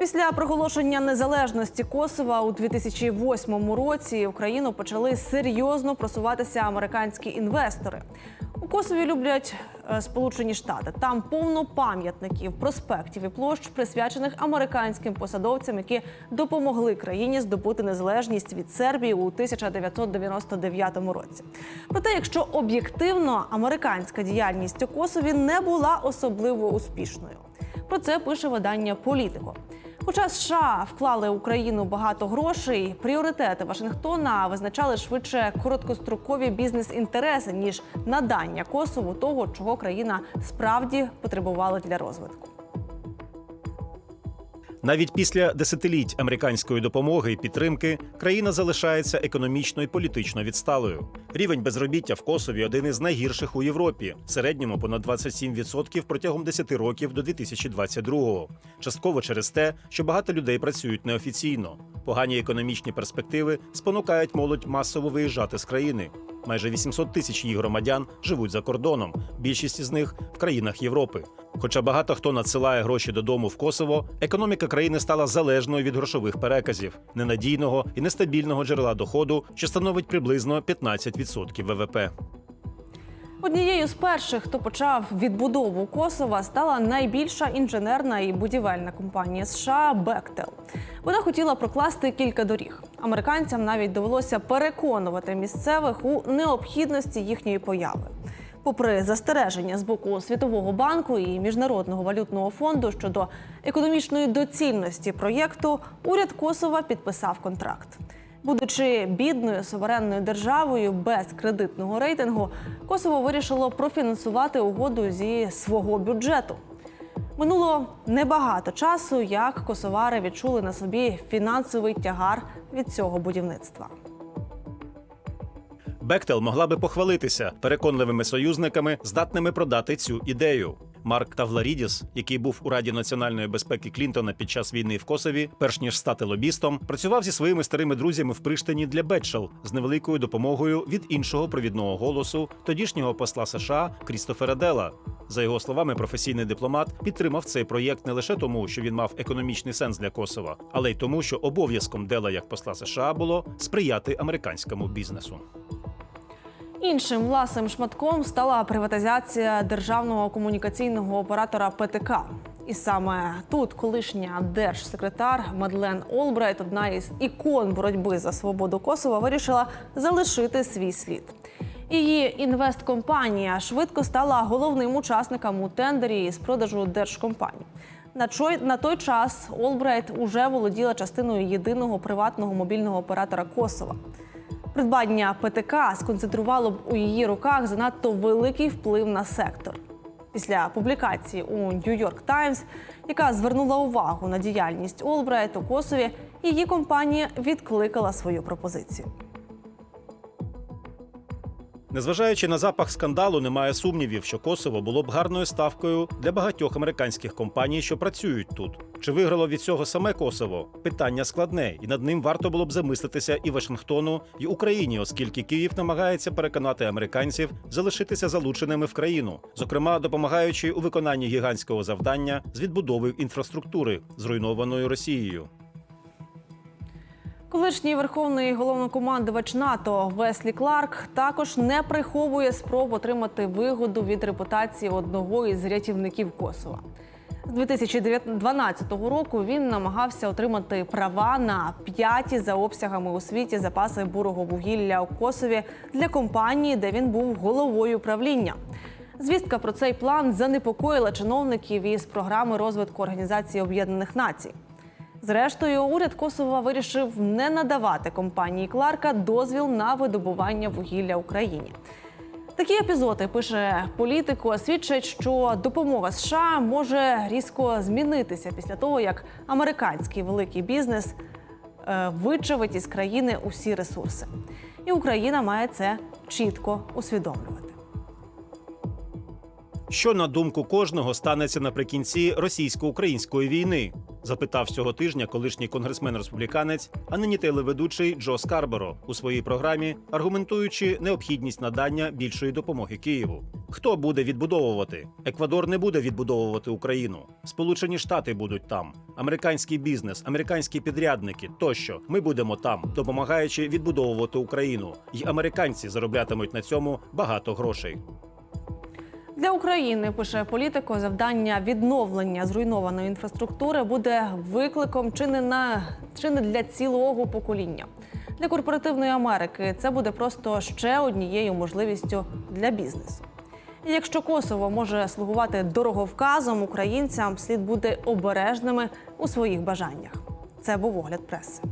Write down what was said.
Після проголошення незалежності Косова у 2008 році в Україну почали серйозно просуватися американські інвестори. У Косові люблять е, Сполучені Штати. Там повно пам'ятників, проспектів і площ, присвячених американським посадовцям, які допомогли країні здобути незалежність від Сербії у 1999 році. Проте, якщо об'єктивно, американська діяльність у Косові не була особливо успішною. Про це пише видання Політико. Хоча США вклали Україну багато грошей, пріоритети Вашингтона визначали швидше короткострокові бізнес-інтереси ніж надання Косову того, чого країна справді потребувала для розвитку. Навіть після десятиліть американської допомоги і підтримки країна залишається економічно і політично відсталою. Рівень безробіття в Косові один із найгірших у Європі. В середньому понад 27% протягом 10 років до 2022-го. Частково через те, що багато людей працюють неофіційно. Погані економічні перспективи спонукають молодь масово виїжджати з країни. Майже 800 тисяч її громадян живуть за кордоном. Більшість із них в країнах Європи. Хоча багато хто надсилає гроші додому в Косово, економіка країни стала залежною від грошових переказів, ненадійного і нестабільного джерела доходу, що становить приблизно 15% ВВП. Однією з перших, хто почав відбудову Косова, стала найбільша інженерна і будівельна компанія США Бектел. Вона хотіла прокласти кілька доріг. Американцям навіть довелося переконувати місцевих у необхідності їхньої появи. Попри застереження з боку Світового банку і Міжнародного валютного фонду щодо економічної доцільності проєкту, уряд Косова підписав контракт. Будучи бідною суверенною державою без кредитного рейтингу, Косово вирішило профінансувати угоду зі свого бюджету. Минуло небагато часу, як косовари відчули на собі фінансовий тягар від цього будівництва. Бектел могла би похвалитися переконливими союзниками, здатними продати цю ідею. Марк Тавларідіс, який був у Раді національної безпеки Клінтона під час війни в Косові, перш ніж стати лобістом, працював зі своїми старими друзями в Приштині для Бетшел з невеликою допомогою від іншого провідного голосу тодішнього посла США Крістофера Дела. За його словами, професійний дипломат підтримав цей проєкт не лише тому, що він мав економічний сенс для Косова, але й тому, що обов'язком Дела як посла США було сприяти американському бізнесу. Іншим власним шматком стала приватизація державного комунікаційного оператора ПТК. І саме тут колишня держсекретар Мадлен Олбрайт, одна із ікон боротьби за свободу Косова, вирішила залишити свій слід. Її інвесткомпанія швидко стала головним учасником у тендері з продажу держкомпаній. На той час Олбрайт уже володіла частиною єдиного приватного мобільного оператора Косова. Придбання ПТК сконцентрувало б у її руках занадто великий вплив на сектор. Після публікації у York Times, яка звернула увагу на діяльність Олбрайт у Косові, її компанія відкликала свою пропозицію. Незважаючи на запах скандалу, немає сумнівів, що Косово було б гарною ставкою для багатьох американських компаній, що працюють тут. Чи виграло від цього саме Косово? Питання складне, і над ним варто було б замислитися і Вашингтону, і Україні, оскільки Київ намагається переконати американців залишитися залученими в країну, зокрема допомагаючи у виконанні гігантського завдання з відбудови інфраструктури, зруйнованої Росією. Колишній верховний головнокомандувач НАТО Веслі Кларк також не приховує спроб отримати вигоду від репутації одного із рятівників Косова. З 2012 року він намагався отримати права на п'яті за обсягами у світі запаси бурого вугілля у Косові для компанії, де він був головою правління. Звістка про цей план занепокоїла чиновників із програми розвитку Організації Об'єднаних Націй. Зрештою, уряд Косова вирішив не надавати компанії Кларка дозвіл на видобування вугілля Україні. Такі епізоди пише політико, свідчать, що допомога США може різко змінитися після того, як американський великий бізнес е, вичавить із країни усі ресурси. І Україна має це чітко усвідомлювати. Що на думку кожного станеться наприкінці російсько-української війни? Запитав цього тижня колишній конгресмен-республіканець, а нині телеведучий Джо Скарборо у своїй програмі, аргументуючи необхідність надання більшої допомоги Києву. Хто буде відбудовувати? Еквадор не буде відбудовувати Україну. Сполучені Штати будуть там, американський бізнес, американські підрядники тощо. Ми будемо там, допомагаючи відбудовувати Україну. І американці зароблятимуть на цьому багато грошей. Для України пише політико, завдання відновлення зруйнованої інфраструктури буде викликом чи не на чи не для цілого покоління. Для корпоративної Америки це буде просто ще однією можливістю для бізнесу. Якщо Косово може слугувати дороговказом, українцям слід бути обережними у своїх бажаннях. Це був огляд преси.